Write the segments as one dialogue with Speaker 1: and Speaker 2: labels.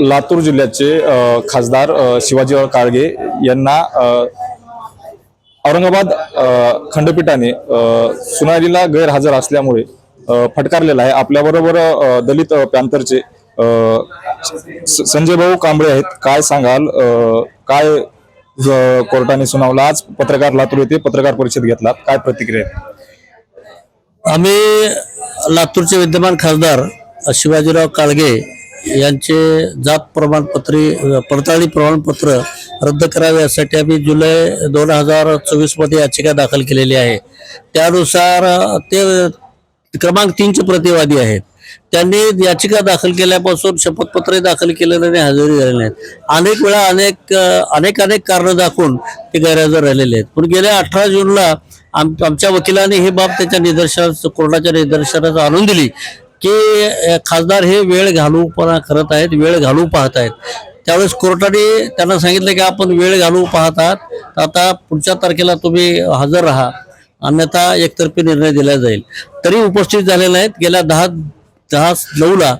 Speaker 1: लातूर जिल्ह्याचे खासदार शिवाजीराव काळगे यांना औरंगाबाद खंडपीठाने सुनारीला गैरहजर असल्यामुळे फटकारलेला आहे. आपल्याबरोबर दलित अ, पॅंथरचे संजय भाऊ कांबळे आहेत. काय सांगाल? काय कोर्टाने सुनावलं? आज पत्रकार लातूर येथे पत्रकार परिषद घेतला. काय प्रतिक्रिया?
Speaker 2: आम्ही लातूरचे विद्यमान खासदार शिवाजीराव काळगे यांचे जात प्रमाणपत्रे पडताळणी प्रमाणपत्र रद्द करावे यासाठी आम्ही जुलै दोन हजार चोवीसमध्ये याचिका दाखल केलेली आहे. त्यानुसार ते क्रमांक तीनचे प्रतिवादी आहेत. त्यांनी याचिका दाखल केल्यापासून शपथपत्र दाखल केलेलं आणि हजेरी झालेली नाहीत अनेक वेळा अनेक अनेक अनेक कारणं दाखवून ते गैरहजर राहिलेले आहेत. पण गेल्या अठरा जूनला आम आमच्या वकिलाने ही बाब त्याच्या निदर्शनास कोर्टाच्या निदर्शनास आणून दिली. की खासदार हे वेळ घालूपणा करत आहेत वेळ घालू पाहत आहेत. त्यावेळेस कोर्टाने त्यांना सांगितलं की आपण वेळ घालू पाहत आहात. आता पुढच्या तारखेला तुम्ही हजर राहा. अन्यथा एकतर्फी निर्णय दिला जाईल. तरी उपस्थित झालेले आहेत गेल्या दहा दहा नऊला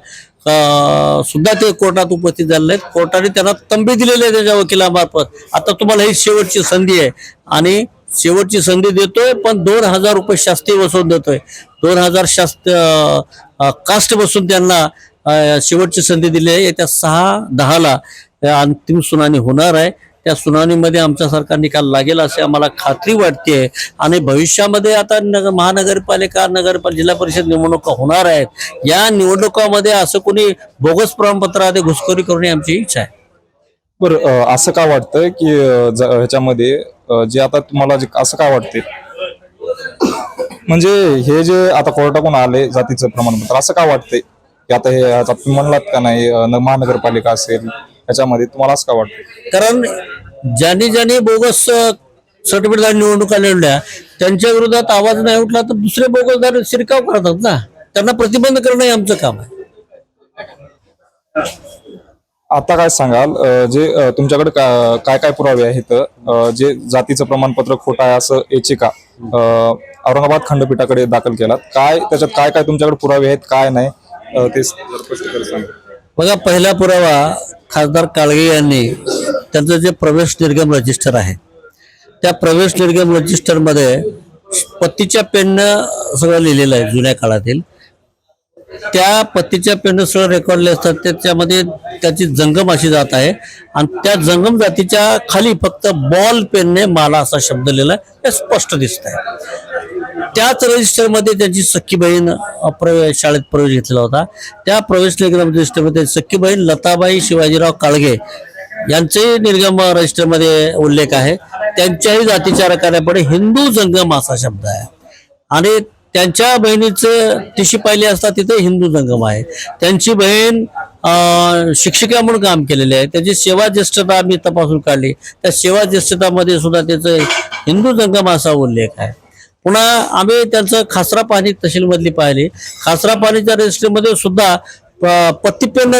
Speaker 2: सुद्धा ते कोर्टात उपस्थित झालेले आहेत कोर्टाने त्यांना तंबी दिलेली आहे त्याच्या वकिलामार्फत. आता तुम्हाला ही शेवटची संधी आहे. आणि शेवटची संधी देतोय पण दोन हजार रुपये शास्ती बसून देतोय. दोन हजार शास्त कास्ट बसून त्यांना शेवटची संधी दिली आहे. येत्या सहा दहाला अंतिम सुनावणी होणार आहे. त्या सुनावणीमध्ये आमच्यासारखा निकाल लागेल अशी आम्हाला खात्री वाटते आणि भविष्यामध्ये आता नग महानगरपालिका नगरपालिका जिल्हा परिषद निवडणुका होणार आहेत. या निवडणुकामध्ये असं कोणी बोगस प्रमाणपत्र आधी घुसखोरी करणे आमची इच्छा आहे.
Speaker 1: बरं असं का वाटतं की ज- ह्याच्यामध्ये जे आता तुम्हाला जे असं काय वाटते? म्हणजे हे जे आता कोर्टाकडून आले जातीचं प्रमाणपत्र असं का वाटतंय की आता हे आता तुम्ही म्हणलात का नाही महानगरपालिका असेल याच्यामध्ये तुम्हाला असं का वाटतं?
Speaker 2: कारण ज्यांनी ज्यांनी बोगस सर्टिफिकेट निवडणुका लढल्या त्यांच्या विरोधात आवाज नाही उठला तर दुसरे बोगसदार शिरकाव करतात ना. त्यांना प्रतिबंध करणं हे आमचं काम आहे.
Speaker 1: आता काय सांगाल? जे तुमच्याकडे का- काय काय पुरावे आहेत? जे जातीचं प्रमाणपत्र खोटं आहे असं याचिका औरंगाबाद खंडपीठाकडे दाखल केलात. काय त्याच्यात काय काय तुमच्याकडे पुरावे आहेत काय नाही? ते
Speaker 2: बघा पहिला पुरावा खासदार काळगे यांनी त्यांचं जे प्रवेश निर्गम रजिस्टर आहे त्या प्रवेश निर्गम रजिस्टरमध्ये पत्तीच्या पेननं सगळं लिहिलेलं आहे जुन्या काळातील. त्या पत्तीच्या पेननं सगळं रेकॉर्डले असतात त्याच्यामध्ये त्याची जंगम अशी जात आहे. आणि त्या जंगम जातीच्या खाली फक्त बॉल पेनने माला असा शब्द लिहिला आहे. हे स्पष्ट दिसत आहे. त्याच रजिस्टरमध्ये त्याची सख्खी बहीण प्रवेश शाळेत प्रवेश घेतलेला होता. त्या प्रवेश निर्गम रजिस्टरमध्ये सख्खी बहीण लताबाई शिवाजीराव काळगे यांचेही निर्गम रजिस्टरमध्ये उल्लेख आहे. त्यांच्याही जातीच्या रकान्यापुढे हिंदू जंगम असा शब्द आहे. आणि त्यांच्या बहिणीचं तिशी पाहिली असता तिथे हिंदू जंगम आहे. त्यांची बहीण शिक्षिका म्हणून काम केलेले आहे. त्याची सेवा ज्येष्ठता आम्ही तपासून काढली. त्या सेवा ज्येष्ठतामध्ये सुद्धा त्याचं हिंदू जंगम असा उल्लेख आहे. पुन्हा आम्ही त्यांचं खासरा पाणी तहसीलमधली पाहिली. खासरा पाणीच्या रजिस्ट्रीमध्ये सुद्धा प-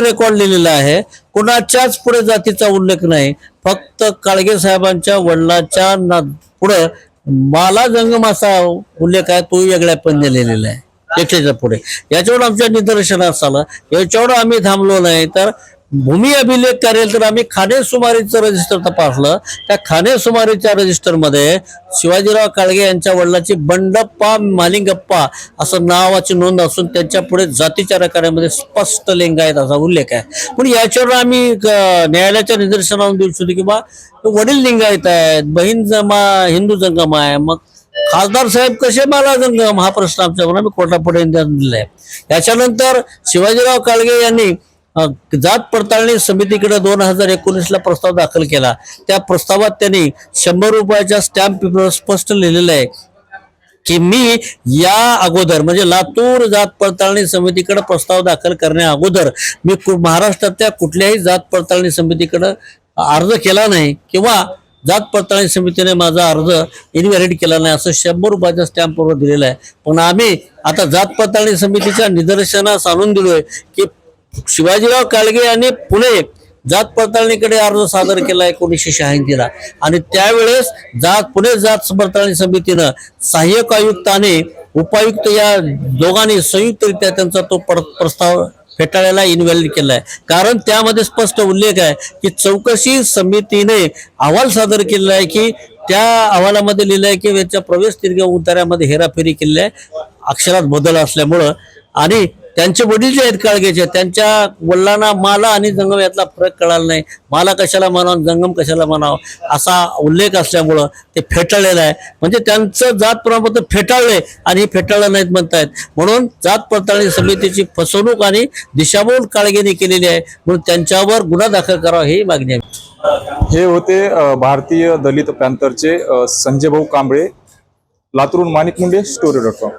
Speaker 2: रेकॉर्ड लिहिलेला आहे. कुणाच्याच पुढे जातीचा उल्लेख नाही. फक्त काळगे साहेबांच्या वडिलाच्या ना पुढं माला जंगम असा उल्लेख आहे तो वेगळ्या पण लिहिलेला आहे. एकट्याच्या पुढे. याच्यावर आमच्या निदर्शनास आलं. याच्यावर आम्ही थांबलो नाही तर भूमी अभिलेख करेल तर आम्ही खानेसुमारीचं रजिस्टर तपासलं. त्या खानेसुमारीच्या रजिस्टरमध्ये शिवाजीराव काळगे यांच्या वडिलाची बंडप्पा मालिंगप्पा असं नावाची नोंद असून त्यांच्या पुढे जातीच्या रकाऱ्यामध्ये स्पष्ट लिंगायत असा उल्लेख आहे. पण याच्यावर आम्ही न्यायालयाच्या निदर्शनावर देऊ शकतो की बा वडील लिंगायत आहेत बहीण जमा हिंदू जंगम आहे. मग खासदार साहेब कसे मला जंगम? हा प्रश्न आमच्यावर आम्ही कोर्टापुढे आहे याच्यानंतर शिवाजीराव काळगे यांनी जात पडताळणी समितीकडे दोन हजार एकोणीसला प्रस्ताव दाखल केला. त्या प्रस्तावात त्यांनी शंभर रुपयाच्या स्टॅम्प पेपरवर स्पष्ट लिहिलेलं आहे की मी या अगोदर म्हणजे लातूर जात पडताळणी समितीकडे प्रस्ताव दाखल करण्या अगोदर मी महाराष्ट्रातल्या कुठल्याही जात पडताळणी समितीकडे अर्ज केला नाही किंवा जात पडताळणी समितीने माझा अर्ज इनव्हॅलिड केला नाही असं शंभर रुपयाच्या स्टॅम्पवर दिलेलं आहे. पण आम्ही आता जात पडताळणी समितीच्या निदर्शनास आणून दिलोय की शिवाजीराव काळगे यांनी पुणे जात पडताळणीकडे अर्ज सादर केला एकोणीसशे शहाऐंशीला. आणि त्यावेळेस जात पुणे जात पडताळणी समितीनं सहाय्यक आयुक्त आणि उपायुक्त या दोघांनी संयुक्तरित्या त्यांचा तो प्रस्ताव फेटाळ्याला इन्व्हॅलिड केला आहे कारण त्यामध्ये स्पष्ट उल्लेख आहे की चौकशी समितीने अहवाल सादर केलेला आहे की त्या अहवालामध्ये लिहिलं आहे की याच्या प्रवेश दीर्घ उतार्यामध्ये हेराफेरी केली आहे. अक्षरात बदल असल्यामुळं. आणि त्यांचे वडील जे आहेत काळगेचे त्यांच्या वडिलांना माला आणि जंगम यातला फरक कळाला नाही. माला कशाला म्हणावं जंगम कशाला म्हणावं? असा उल्लेख असल्यामुळं ते फेटाळलेलं आहे. म्हणजे त्यांचं जात प्रमाणपत्र फेटाळले आणि फेटाळलं नाहीत म्हणतायत. म्हणून जात पडताळणी समितीची फसवणूक आणि दिशाभूल काळगेने केलेली आहे. म्हणून त्यांच्यावर गुन्हा दाखल करावा ही मागणी आहे.
Speaker 1: हे होते भारतीय दलित पॅंथरचे Sanjay Bhau Kamble लातूरून Manik Munde story dot com.